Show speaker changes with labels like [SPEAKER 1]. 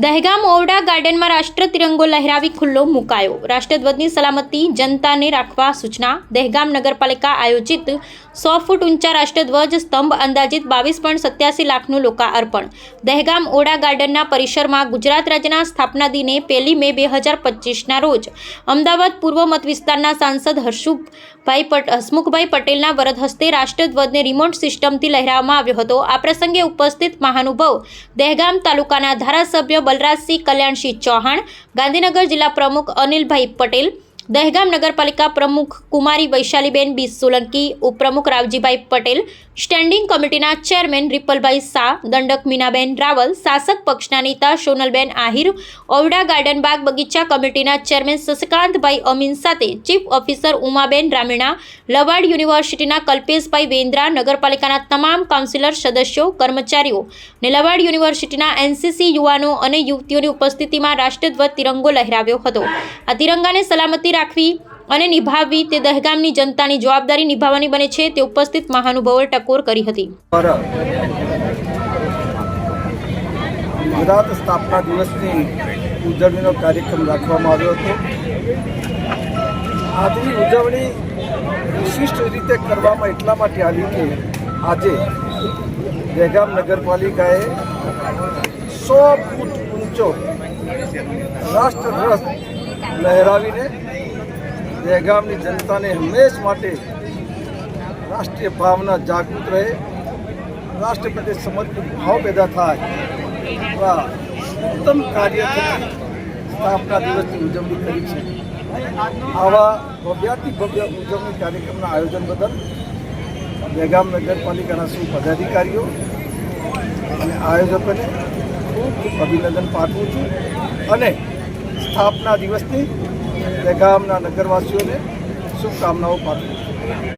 [SPEAKER 1] દહેગામ ઓરડા ગાર્ડનમાં રાષ્ટ્ર તિરંગો લહેરાવી ખુલ્લો મુકાયો. રાષ્ટ્રધ્વજની સલામતી જનતાને રાખવા સૂચના. દહેગામ નગરપાલિકા આયોજિત સો ફૂટ ઊંચા રાષ્ટ્રધ્વજ સ્તંભ અંદાજિત બાવીસ પોઈન્ટ સત્યાસી લાખનું લોકાર્પણ. દહેગામ ઓરડા ગાર્ડનના પરિસરમાં ગુજરાત રાજ્યના સ્થાપના દિને પહેલી મે બે હજાર પચીસના રોજ અમદાવાદ પૂર્વ મત વિસ્તારના સાંસદ હર્ષુભાઈ પટ, હસમુખભાઈ પટેલના વરદ હસ્તે રાષ્ટ્રધ્વજને રિમોટ સિસ્ટમથી લહેરાવવામાં આવ્યો હતો. આ પ્રસંગે ઉપસ્થિત મહાનુભાવ દહેગામ તાલુકાના ધારાસભ્ય બલરાજસિંહ કલ્યાણસિંહ ચૌહાણ ગાંધીનગર જિલ્લા પ્રમુખ અનિલભાઈ પટેલ દહેગામ નગરપાલિકા પ્રમુખ કુમારી વૈશાલીબેન બી સોલંકી ઉપપ્રમુખ રાવજીભાઈ પટેલ, સ્ટેન્ડિંગ કમિટીના ચેરમેન રિપલભાઈ શાહ, દંડક મીનાબેન રાવલ, શાસક પક્ષના નેતા સોનલબેન આહિર ઓવડા ગાર્ડન બાગ બગીચા કમિટીના ચેરમેન શશિકાંતભાઈ અમીન સાથે ચીફ ઓફિસર ઉમાબેન રામીણા, લવાડ યુનિવર્સિટીના કલ્પેશભાઈ વેન્દ્રા, નગરપાલિકાના તમામ કાઉન્સિલર સદસ્યો, કર્મચારીઓ ને લવાડ યુનિવર્સિટીના એનસીસી યુવાનો અને યુવતીઓની ઉપસ્થિતિમાં રાષ્ટ્રધ્વજ તિરંગો લહેરાવ્યો હતો. આ તિરંગાને સલામતી રાખવી અને નિભાવવી તે દહેગામની જનતાની જવાબદારી નિભાવવાની બને છે. તે ઉપસ્થિત મહાનુભાવોએ ટકોર કરી હતી.
[SPEAKER 2] ગુજરાત સ્થાપના દિવસની ઉજવણીનો કાર્યક્રમ રાખવામાં આવ્યો હતો. આજની ઉજવણી વિશિષ્ટ રીતે કરવામાં એટલા માટે આવી કે આજે દહેગામ નગરપાલિકાએ સો ફૂટ ઊંચો રાષ્ટ્રધ્વજ લહેરાવીને દહેગામની જનતાને હંમેશ માટે રાષ્ટ્રીય ભાવના જાગૃત રહે. રાષ્ટ્ર પ્રત્યે સમર્પિત ભાવ પેદા થાય. એવા ઉત્તમ કાર્ય સ્થાપના દિવસની ઉજવણી કરી છે. આવા ભવ્યાતિ ભવ્ય ઉજવણી કાર્યક્રમના આયોજન બદલ દહેગામ નગરપાલિકાના સૌ પદાધિકારીઓ અને આયોજકોને ખૂબ ખૂબ અભિનંદન પાઠવું છું. અને સ્થાપના દિવસની દહેગામના નગરવાસીઓને શુભકામનાઓ પાઠવું